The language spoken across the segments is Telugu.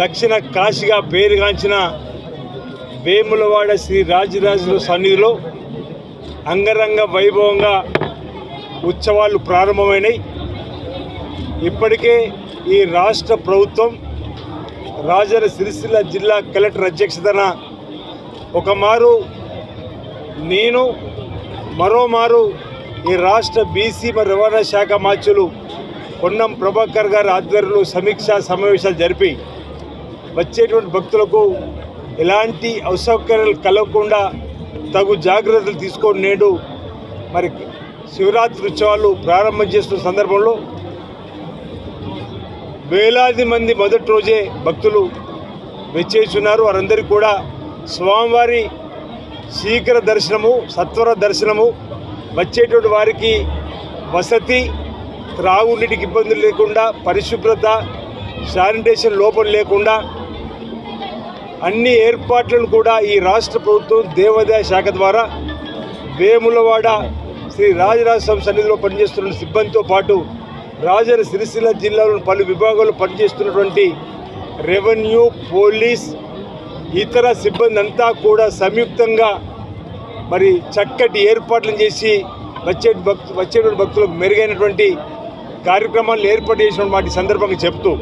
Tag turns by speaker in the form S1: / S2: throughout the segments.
S1: దక్షిణ కాశీగా పేరుగాంచిన వేములవాడ శ్రీ రాజరాజుల సన్నిధిలో అంగరంగ వైభవంగా ఉత్సవాలు ప్రారంభమైనాయి. ఇప్పటికే ఈ రాష్ట్ర ప్రభుత్వం రాజన్న సిరిసిల్ల జిల్లా కలెక్టర్ అధ్యక్షతన ఒక మారు నేను మరోమారు ఈ రాష్ట్ర బీసీ మరి రవాణా శాఖ మార్చులు పొన్నం ప్రభాకర్ గారి ఆధ్వర్యంలో సమీక్షా సమావేశాలు జరిపి వచ్చేటువంటి భక్తులకు ఎలాంటి అసౌకర్యాలు కలగకుండా తగు జాగ్రత్తలు తీసుకొని నేడు మరి శివరాత్రి ఉత్సవాలు ప్రారంభం చేస్తున్న సందర్భంలో వేలాది మంది మొదటి రోజే భక్తులు వెచ్చేస్తున్నారు. వారందరికీ కూడా స్వామివారి శీఘ్ర దర్శనము సత్వర దర్శనము వచ్చేటువంటి వారికి వసతి త్రాగునీటికి ఇబ్బందులు లేకుండా పరిశుభ్రత శానిటేషన్ లోపం లేకుండా అన్ని ఏర్పాట్లను కూడా ఈ రాష్ట్ర ప్రభుత్వం దేవాదాయ శాఖ ద్వారా వేములవాడ శ్రీ రాజరాజ సన్నిధిలో పనిచేస్తున్న సిబ్బందితో పాటు రాజన్న సిరిసిల్ల జిల్లాలోని పలు విభాగాల్లో పనిచేస్తున్నటువంటి రెవెన్యూ పోలీస్ ఇతర సిబ్బంది అంతా కూడా సంయుక్తంగా మరి చక్కటి ఏర్పాట్లు చేసి వచ్చే భక్తు వచ్చేటువంటి భక్తులకు మెరుగైనటువంటి కార్యక్రమాలు ఏర్పాటు చేసిన వాటి సందర్భంగా చెప్తూ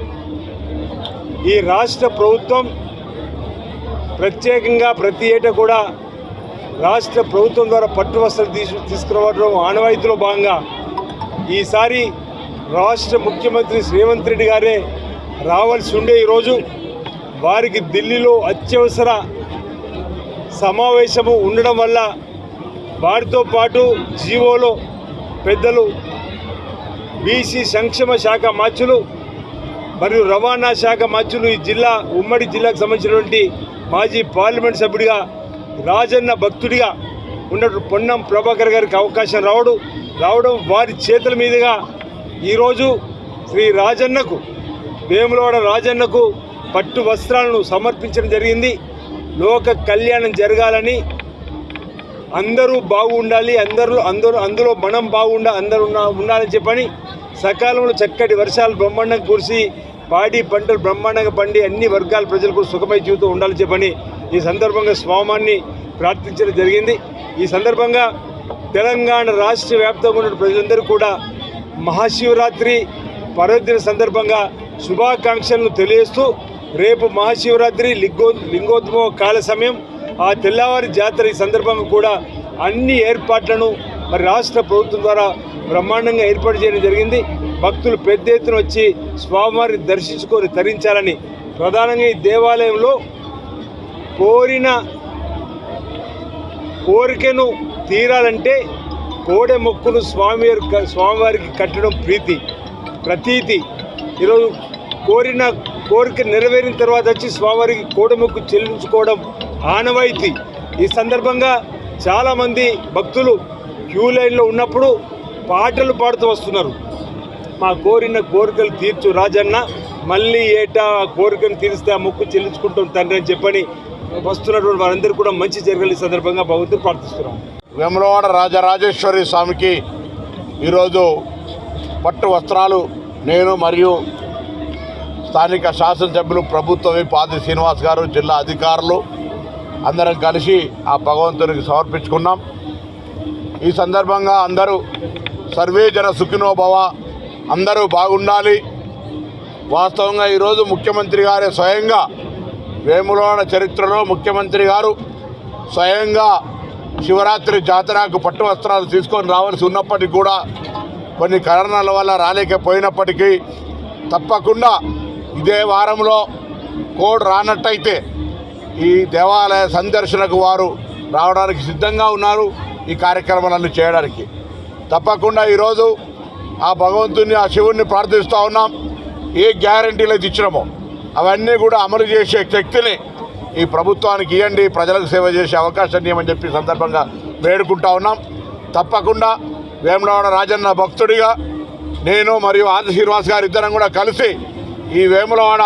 S1: ఈ రాష్ట్ర ప్రభుత్వం ప్రత్యేకంగా ప్రతి ఏటా కూడా రాష్ట్ర ప్రభుత్వం ద్వారా పట్టు వస్త్రాలు తీసు తీసుకురావడం ఆనవాయితీలో భాగంగా ఈసారి రాష్ట్ర ముఖ్యమంత్రి శ్రీవంత్ రెడ్డి గారే రావాల్సి ఉండే ఈరోజు వారికి ఢిల్లీలో అత్యవసర సమావేశము ఉండడం వల్ల వారితో పాటు జీవోలో పెద్దలు బీసీ సంక్షేమ శాఖ మాచులు మరియు రవాణా శాఖ మాచులు ఈ జిల్లా ఉమ్మడి జిల్లాకు సంబంధించినటువంటి మాజీ పార్లమెంట్ సభ్యుడిగా రాజన్న భక్తుడిగా ఉన్నట్టు పొన్నం ప్రభాకర్ గారికి అవకాశం రావడం. రావడం వారి చేతుల మీదుగా ఈరోజు శ్రీ రాజన్నకు వేములవాడ రాజన్నకు పట్టు వస్త్రాలను సమర్పించడం జరిగింది. లోక కళ్యాణం జరగాలని అందరూ బాగుండాలి అందరూ అందరూ అందులో మనం బాగుండా అందరూ ఉండాలని చెప్పని సకాలంలో చక్కటి వర్షాలు బ్రహ్మాండం కురిసి పాడి పంటలు బ్రహ్మాండంగా పండి అన్ని వర్గాల ప్రజలకు సుఖమై జీవితం ఉండాలని చెప్పని ఈ సందర్భంగా స్వామాన్ని ప్రార్థించడం జరిగింది. ఈ సందర్భంగా తెలంగాణ రాష్ట్ర వ్యాప్తంగా ఉన్న ప్రజలందరూ కూడా మహాశివరాత్రి పర్వదిన సందర్భంగా శుభాకాంక్షలను తెలియజేస్తూ రేపు మహాశివరాత్రి లింగో లింగోద్భవ కాల సమయం. ఆ తెల్లవారి జాతర ఈ సందర్భంగా కూడా అన్ని ఏర్పాట్లను మరి రాష్ట్ర ప్రభుత్వం ద్వారా బ్రహ్మాండంగా ఏర్పాటు చేయడం జరిగింది. భక్తులు పెద్ద ఎత్తున వచ్చి స్వామివారిని దర్శించుకొని తరించాలని ప్రధానంగా ఈ దేవాలయంలో కోరిన కోరికను తీరాలంటే కోడె మొక్కును స్వామి స్వామివారికి కట్టడం ప్రీతి ప్రతీతి. ఈరోజు కోరిన కోరిక నెరవేరిన తర్వాత వచ్చి స్వామివారికి కోడెమొక్కు చెల్లించుకోవడం ఆనవాయితీ. ఈ సందర్భంగా చాలామంది భక్తులు క్యూ లైన్లో ఉన్నప్పుడు పాటలు పాడుతూ వస్తున్నారు. మా కోరిన కోరికలు తీర్చు రాజన్న మళ్ళీ ఏటా కోరికను తీరిస్తే ఆ మొక్కు చెల్లించుకుంటాం తండ్రి అని చెప్పని వస్తున్నటువంటి వారందరూ కూడా మంచి జరగాలి ఈ సందర్భంగా భగవంతుడు ప్రార్థిస్తున్నాం.
S2: వేములవాడ రాజరాజేశ్వరి స్వామికి ఈరోజు పట్టు వస్త్రాలు నేను మరియు స్థానిక శాసనసభ్యులు ప్రభుత్వ పాది శ్రీనివాస్ గారు జిల్లా అధికారులు అందరం కలిసి ఆ భగవంతునికి సమర్పించుకున్నాం. ఈ సందర్భంగా అందరూ సర్వే జన సుఖినోభవ అందరూ బాగుండాలి. వాస్తవంగా ఈరోజు ముఖ్యమంత్రి గారే స్వయంగా వేములవాడ చరిత్రలో ముఖ్యమంత్రి గారు స్వయంగా శివరాత్రి జాతరకు పట్టు వస్త్రాలు తీసుకొని రావాల్సి ఉన్నప్పటికీ కూడా కొన్ని కారణాల వల్ల రాలేకపోయినప్పటికీ తప్పకుండా ఇదే వారంలో కోడ్ రానట్టయితే ఈ దేవాలయ సందర్శనకు వారు రావడానికి సిద్ధంగా ఉన్నారు. ఈ కార్యక్రమాలను చేయడానికి. తప్పకుండా ఈరోజు ఆ భగవంతుని ఆ శివుణ్ణి ప్రార్థిస్తూ ఉన్నాం. ఏ గ్యారంటీలు అయితే ఇచ్చినామో అవన్నీ కూడా అమలు చేసే శక్తిని ఈ ప్రభుత్వానికి ఇవ్వండి ప్రజలకు సేవ చేసే అవకాశాన్ని ఇవ్వమని చెప్పి సందర్భంగా వేడుకుంటా ఉన్నాం. తప్పకుండా వేములవాడ రాజన్న భక్తుడిగా నేను మరియు ఆది శ్రీనివాస్ గారు ఇద్దరం కూడా కలిసి ఈ వేములవాడ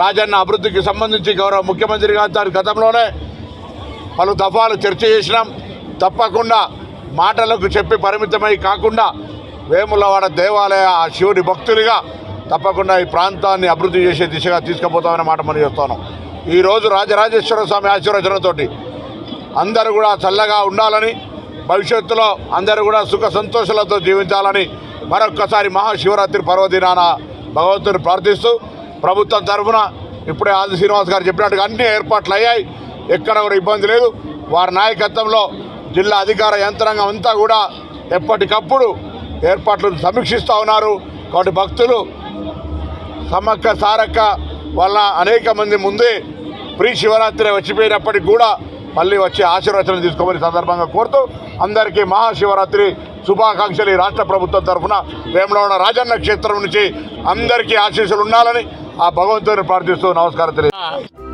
S2: రాజన్న అభివృద్ధికి సంబంధించి గౌరవ ముఖ్యమంత్రి గారి గతంలోనే పలు దఫాలు చర్చ చేసినాం. తప్పకుండా మాటలకు చెప్పి పరిమితమై కాకుండా వేములవాడ దేవాలయ ఆ శివుని భక్తులుగా తప్పకుండా ఈ ప్రాంతాన్ని అభివృద్ధి చేసే దిశగా తీసుకుపోతామనే మాట మనం చేస్తాను. ఈరోజు రాజరాజేశ్వర స్వామి ఆశీర్వచనంతోటి అందరూ కూడా చల్లగా ఉండాలని భవిష్యత్తులో అందరూ కూడా సుఖ సంతోషాలతో జీవించాలని మరొక్కసారి మహాశివరాత్రి పర్వదినాన భగవంతుని ప్రార్థిస్తూ ప్రభుత్వం తరఫున ఇప్పుడే ఆది శ్రీనివాస్ గారు చెప్పినట్టుగా అన్ని ఏర్పాట్లు అయ్యాయి. ఎక్కడ కూడా ఇబ్బంది లేదు. వారి నాయకత్వంలో జిల్లా అధికార యంత్రాంగం అంతా కూడా ఎప్పటికప్పుడు ఏర్పాట్లు సమీక్షిస్తూ ఉన్నారు. కాబట్టి భక్తులు సమ్మక్క సారక్క వల్ల అనేక మంది ముందే ప్రీ శివరాత్రి వచ్చిపోయినప్పటికి కూడా మళ్ళీ వచ్చి ఆశీర్వచనం తీసుకోమని సందర్భంగా కోరుతూ అందరికీ మహాశివరాత్రి శుభాకాంక్షలు ఈ రాష్ట్ర ప్రభుత్వం తరఫున వేములవాడ రాజన్న క్షేత్రం నుంచి అందరికీ ఆశీస్సులు ఉండాలని ఆ భగవంతుని ప్రార్థిస్తూ నమస్కారం తెలియదు